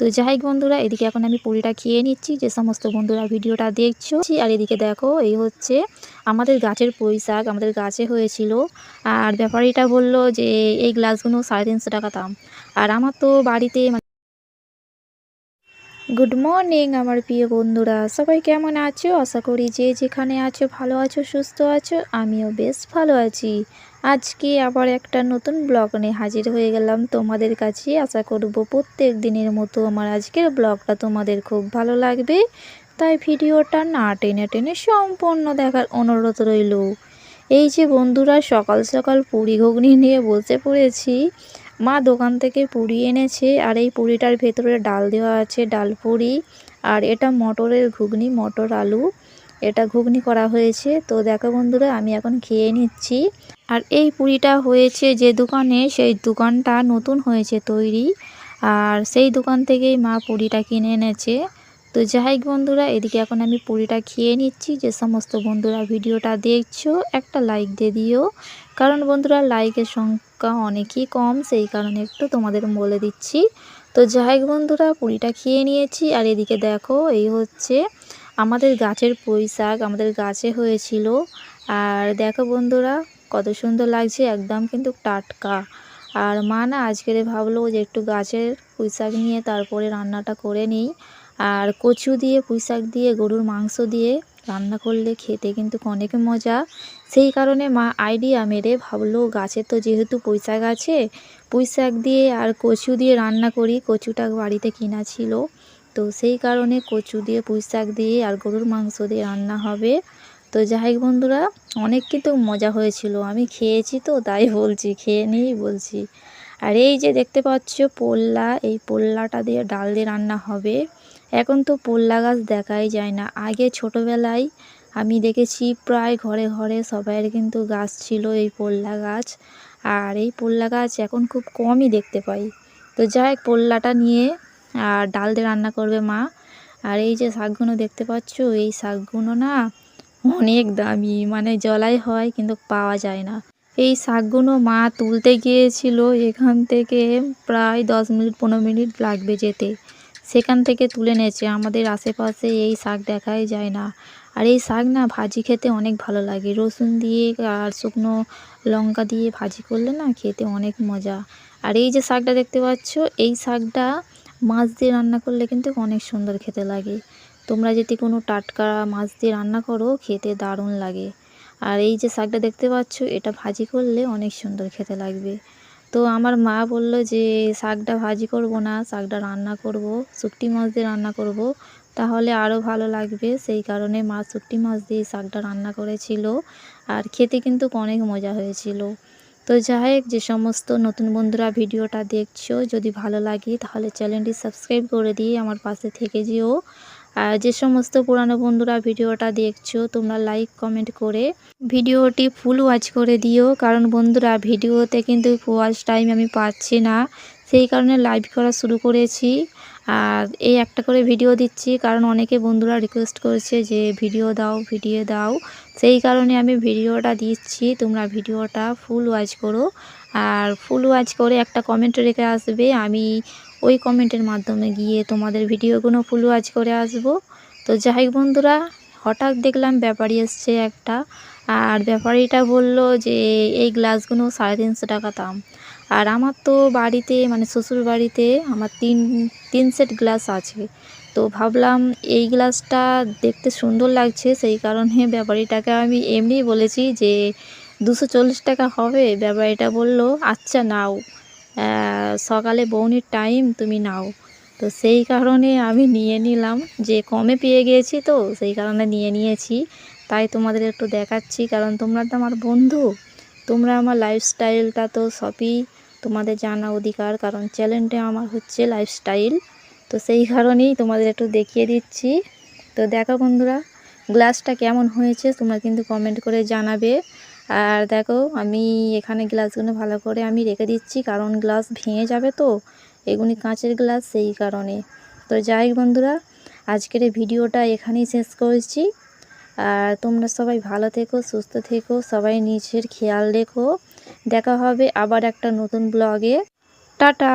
তো যাই বন্ধুরা, এদিকে এখন আমি পুরিটা খেয়ে নিচ্ছি। যে সমস্ত বন্ধুরা ভিডিওটা দেখছ, আর এদিকে দেখো, এই হচ্ছে আমাদের গাছের পুঁই শাক আমাদের গাছে হয়েছিল। আর ব্যাপারীটা বলল যে, এই গ্লাসগুলো সাড়ে তিনশো টাকা দাম। আর আমার তো বাড়িতে গুড মর্নিং আমার প্রিয় বন্ধুরা, সবাই কেমন আছো? আশা করি যে যেখানে আছো, ভালো আছো, সুস্থ আছো, আমিও বেশ ভালো আছি। আজকে আবার একটা নতুন ব্লগ নিয়ে হাজির হয়ে গেলাম তোমাদের কাছে। আশা করব প্রত্যেক দিনের মতো আমার আজকের ব্লগটা তোমাদের খুব ভালো লাগবে। তাই ভিডিওটা না টেনে টেনে সম্পূর্ণ দেখার অনুরোধ রইল। এই যে বন্ধুরা, সকাল সকাল পুরি ঘুগনি নিয়ে বসে পড়েছি। মা দোকান থেকে পুরি এনেছে আর এই পুরিটার ভেতরে ডাল দেওয়া আছে, ডাল পুরি। আর এটা মটরের ঘুগনি, মটর আলু। এটা ঘুগনি করা হয়েছে। তো দেখো বন্ধুরা, আমি এখন খেয়ে নিচ্ছি। আর এই পুরিটা হয়েছে যে দোকানে, সেই দোকানটা নতুন হয়েছে তৈরি। আর সেই দোকান থেকেই মা পুরিটা কিনে এনেছে। তো যাই বন্ধুরা, এদিকে এখন আমি পুরিটা খেয়ে নিচ্ছি। যে সমস্ত বন্ধুরা ভিডিওটা দেখছ, একটা লাইক দিয়ে দিও। কারণ বন্ধুরা লাইকের সংখ্যা অনেকই কম, সেই কারণে একটু তোমাদের বলে দিচ্ছি। তো যাই বন্ধুরা, পুরিটা খেয়ে নিয়েছি। আর এদিকে দেখো, এই হচ্ছে আমাদের গাছের পুঁই শাক আমাদের গাছে হয়েছিল। আর দেখো বন্ধুরা, কত সুন্দর লাগছে, একদম কিন্তু টাটকা। আর মা না আজকের ভাবলো যে একটু গাছের পুঁই শাক নিয়ে তারপরে রান্নাটা করে নিই। আর কচু দিয়ে পুঁই শাক দিয়ে, গরুর মাংস দিয়ে রান্না করলে খেতে কিন্তু অনেক মজা। সেই কারণে মা আইডিয়া মেরে ভাবলো গাছে তো যেহেতু পুঁই শাক আছে পুঁই শাক দিয়ে আর কচু দিয়ে রান্না করি। কচুটা বাড়িতে কিনা ছিল। তো সেই কারণে কচু দিয়ে, পুঁই শাক দিয়ে আর গরুর মাংস দিয়ে রান্না হবে। তো যাই বন্ধুরা, অনেক কিন্তু মজা হয়েছিল। আমি খেয়েছি তো, তাই বলছি, খেয়ে নিয়েই বলছি। আর এই যে দেখতে পাচ্ছ পোল্লা, এই পোল্লাটা দিয়ে ডাল দিয়ে রান্না হবে। এখন তো পোল্লা গাছ দেখাই যায় না। আগে ছোটোবেলায় আমি দেখেছি প্রায় ঘরে ঘরে সবাইয়ের কিন্তু গাছ ছিল এই পোল্লা গাছ। আর এই পোল্লা গাছ এখন খুব কমই দেখতে পাই। তো যাই পোল্লাটা নিয়ে আর ডাল দিয়ে রান্না করবে মা। আর এই যে শাকগুলো দেখতে পাচ্ছ, এই শাকগুলো না অনেক দামি মানে জলাই হয় কিন্তু পাওয়া যায় না। এই শাকগুলো মা তুলতে গিয়েছিল, এখান থেকে প্রায় দশ মিনিট, পনেরো মিনিট লাগবে যেতে। সেখান থেকে তুলে নেছে আমাদের আশেপাশে এই শাক দেখাই যায় না। আর এই শাক না ভাজি খেতে অনেক ভালো লাগে। রসুন দিয়ে আর শুকনো লঙ্কা দিয়ে ভাজি করলে না খেতে অনেক মজা। আর এই যে শাকটা দেখতে পাচ্ছ, এই শাকটা মাছ দিয়ে রান্না করলে কিন্তু অনেক সুন্দর খেতে লাগে। তোমরা যদি কোনো টাটকা মাছ দিয়ে রান্না করো, খেতে দারুণ লাগে। আর এই যে শাকটা দেখতে পাচ্ছ, এটা ভাজি করলে অনেক সুন্দর খেতে লাগবে। তো আমার মা বলল যে, শাকটা ভাজি করব না, শাকটা রান্না করব শুকটি মাছ দিয়ে রান্না করব। তাহলে আরও ভালো লাগবে। সেই কারণে মা শুকটি মাছ দিয়ে শাকটা রান্না করেছিল। আর খেতে কিন্তু অনেক মজা হয়েছিল। তো যাই হোক, যে সমস্ত নতুন বন্ধুরা ভিডিওটা দেখছ, যদি ভালো লাগে তাহলে চ্যানেলটি সাবস্ক্রাইব করে দিয়ে আমার পাশে থেকে যেও। আর যে সমস্ত পুরানো বন্ধুরা ভিডিওটা দেখছ, তোমরা লাইক কমেন্ট করে ভিডিওটি ফুল ওয়াচ করে দিও। কারণ বন্ধুরা, ভিডিওতে কিন্তু ওয়াচ টাইম আমি পাচ্ছি না। সেই কারণে লাইভ করা শুরু করেছি। আর এই একটা করে ভিডিও দিচ্ছি, কারণ অনেকে বন্ধুরা রিকোয়েস্ট করেছে যে ভিডিও দাও ভিডিও দাও। সেই কারণে আমি ভিডিওটা দিচ্ছি, তোমরা ভিডিওটা ফুল ওয়াচ করো। আর ফুল ওয়াচ করে একটা কমেন্ট রেখে আসবে, আমি ওই কমেন্টের মাধ্যমে গিয়ে তোমাদের ভিডিওগুলো ফুল ওয়াচ করে আসব। তো যাই বন্ধুরা, হঠাৎ দেখলাম ব্যাপারই এসছে একটা আর ব্যাপারীটা বলল যে, এই গ্লাসগুলো সাড়ে তিনশো টাকা দাম। আর আমার তো বাড়িতে মানে শ্বশুর বাড়িতে আমার তিন তিন সেট গ্লাস আছে। তো ভাবলাম এই গ্লাসটা দেখতে সুন্দর লাগছে, সেই কারণে ব্যাপারীটাকে আমি এমনিই বলেছি যে, দুশো টাকা হবে। ব্যাপারীটা বলল আচ্ছা নাও। সকালে বৌনির টাইম, তুমি নাও। তো সেই কারণে আমি নিয়ে নিলাম। যে কমে পেয়ে গিয়েছি তো, সেই কারণে নিয়ে নিয়েছি। তাই তোমাদের একটু দেখাচ্ছি, কারণ তোমরা তো আমার বন্ধু। তোমরা আমার লাইফস্টাইলটা তো সবই তোমাদের জানা অধিকার, কারণ চ্যানেলটা আমার হচ্ছে লাইফস্টাইল তো সেই কারণেই তোমাদের একটু দেখিয়ে দিচ্ছি। তো দেখো বন্ধুরা গ্লাসটা কেমন হয়েছে তোমরা কিন্তু কমেন্ট করে জানাবে। আর দেখো, আমি এখানে গ্লাসগুলো ভালো করে আমি রেখে দিচ্ছি, কারণ গ্লাস ভেঙে যাবে তো, এগুলি কাঁচের গ্লাস সেই কারণে। তো যাই বন্ধুরা, আজকের ভিডিওটা এখানেই শেষ করেছি। আর তোমরা সবাই ভালো থেকো, সুস্থ থেকো, সবাই নিজের খেয়াল রেখো। দেখা হবে আবার একটা নতুন ব্লগে টাটা!